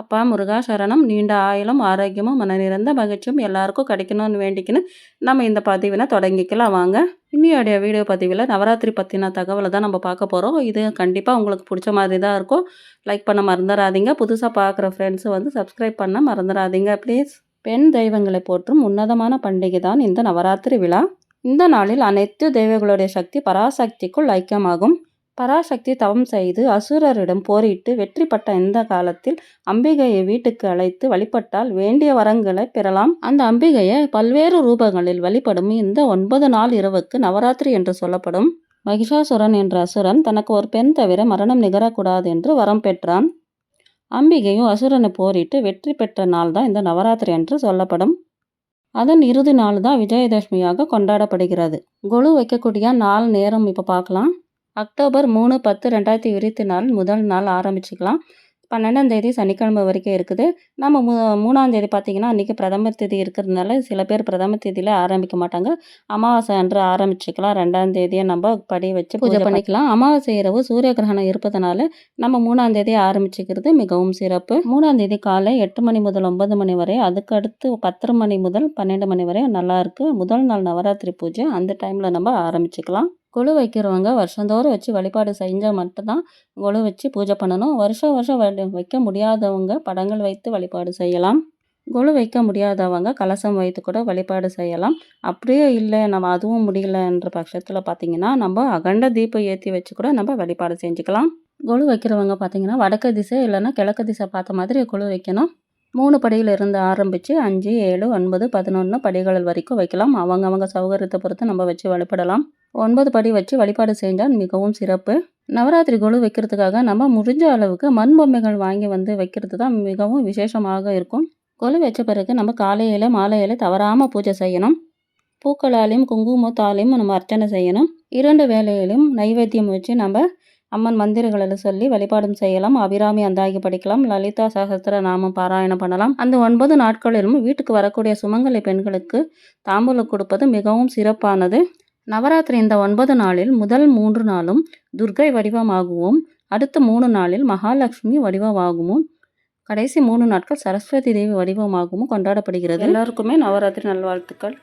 அப்பா முருகா சரணம் நீண்ட ஆயுளும் ஆரோக்கியமும் மன நிறைந்த மகிழ்ச்சியும் எல்லாருக்கும் கிடைக்கணும்னு வேண்டிக்கின்னு நம்ம இந்த பதிவினை தொடங்கிக்கலாம். வாங்க. இன்னையோடைய வீடியோ பதிவில் நவராத்திரி பற்றின தகவலை தான் நம்ம பார்க்க போகிறோம் இது கண்டிப்பாக உங்களுக்கு பிடிச்ச மாதிரி தான் இருக்கும். லைக் பண்ண மறந்துடாதீங்க புதுசாக பார்க்குற ஃப்ரெண்ட்ஸு வந்து சப்ஸ்கிரைப் பண்ண மறந்துடாதீங்க ப்ளீஸ் பெண் தெய்வங்களை போற்றும் உன்னதமான பண்டிகை தான் இந்த நவராத்திரி விழா. இந்த நாளில் அனைத்து தெய்வங்களுடைய சக்தி பராசக்திக்குள் ஐக்கியமாகும். பராசக்தி தவம் செய்து அசுரரிடம் போரிட்டு வெற்றி பெற்ற இந்த காலத்தில் அம்பிகையை வீட்டுக்கு அழைத்து வழிபட்டால் வேண்டிய வரங்களை பெறலாம். அந்த அம்பிகையை பல்வேறு ரூபங்களில் வழிபடும் இந்த ஒன்பது நாள் இரவுக்கு நவராத்திரி என்று சொல்லப்படும். மகிஷாசுரன் என்ற அசுரன் தனக்கு ஒரு பெண் தவிர மரணம் நிகரக்கூடாது என்று வரம் பெற்றான். அம்பிகையும் அசுரனை போரிட்டு வெற்றி பெற்ற நாள் தான் இந்த நவராத்திரி என்று சொல்லப்படும். அதன் இறுதி நாள் தான் விஜயதசமியாக கொண்டாடப்படுகிறது. கொலு வைக்கக்கூடிய நாள் நேரம் இப்போ பார்க்கலாம். அக்டோபர் மூணு பத்து ரெண்டாயிரத்தி இருபத்தி நாலு முதல் நாள் ஆரம்பிச்சுக்கலாம். பன்னெண்டாம் தேதி சனிக்கிழமை வரைக்கும் இருக்குது. நம்ம மூ மூணாம் தேதி பார்த்திங்கன்னா அன்றைக்கி பிரதமர் தேதி இருக்கிறதுனால சில பேர் பிரதமர் தேதியில் ஆரம்பிக்க மாட்டாங்க. அமாவாசை அன்று ஆரம்பிச்சுக்கலாம். ரெண்டாம் தேதியை நம்ம படி வச்சு பூஜை பண்ணிக்கலாம். அமாவாசை இரவு சூரிய கிரகணம் இருப்பதனால நம்ம மூணாம் தேதி ஆரம்பிச்சுக்கிறது மிகவும் சிறப்பு. மூணாம் தேதி காலை எட்டு மணி முதல் ஒன்பது மணி வரை அதுக்கு அடுத்து பத்தரை மணி முதல் பன்னெண்டு மணி வரை நல்லா இருக்குது முதல் நாள் நவராத்திரி பூஜை அந்த டைமில் நம்ம ஆரம்பிச்சுக்கலாம். கொலு வைக்கிறவங்க வருஷந்தோறும் வச்சு வழிபாடு செஞ்சால் மட்டும்தான் கொலு வச்சு பூஜை பண்ணணும். வருஷம் வருஷம் வைக்க முடியாதவங்க படங்கள் வைத்து வழிபாடு செய்யலாம். கொலு வைக்க முடியாதவங்க கலசம் வைத்து கூட வழிபாடு செய்யலாம். அப்படியே இல்லை நம்ம அதுவும் முடியலன்ற பட்சத்தில் பார்த்திங்கன்னா நம்ம அகண்ட தீபம் ஏற்றி வச்சு கூட நம்ம வழிபாடு செஞ்சுக்கலாம். கொலு வைக்கிறவங்க பார்த்திங்கன்னா வடக்கு திசை இல்லைன்னா கிழக்கு திசை பார்த்த மாதிரி கொலு வைக்கணும். மூணு படியிலிருந்து ஆரம்பித்து அஞ்சு ஏழு ஒன்பது பதினொன்று படிகள் வரைக்கும் வைக்கலாம். அவங்க அவங்க சௌகரியத்தை பொறுத்து நம்ம வச்சு வழிபடலாம். ஒன்பது படி வச்சு வழிபாடு செஞ்சால் மிகவும் சிறப்பு. நவராத்திரி கொலு வைக்கிறதுக்காக நம்ம முடிஞ்ச அளவுக்கு மண் பொம்மைகள் வாங்கி வந்து வைக்கிறது தான் மிகவும் விசேஷமாக இருக்கும். கொலு வச்ச பிறகு நம்ம காலையில் மாலையில் தவறாமல் பூஜை செய்யணும். பூக்களாலையும் குங்குமத்தாலையும் நம்ம அர்ச்சனை செய்யணும். இரண்டு வேலையிலும் நைவேத்தியம் வச்சு நம்ம அம்மன் மந்திரங்களில் சொல்லி வழிபாடும் செய்யலாம். அபிராமி அந்தாகி படிக்கலாம். லலிதா சகஸ்திர நாமம் பாராயணம் பண்ணலாம். அந்த ஒன்பது நாட்களிலும் வீட்டுக்கு வரக்கூடிய சுமங்கலி பெண்களுக்கு தாம்பூலம் கொடுப்பது மிகவும் சிறப்பானது. நவராத்திரி இந்த ஒன்பது நாளில் முதல் மூன்று நாளும் துர்கை வடிவமாகவும். அடுத்த மூணு நாளில் மகாலட்சுமி வடிவமாகவும் கடைசி மூணு நாட்கள் சரஸ்வதி தேவி வடிவமாகவும் கொண்டாடப்படுகிறது. எல்லாருக்குமே நவராத்திரி நல்வாழ்த்துக்கள்.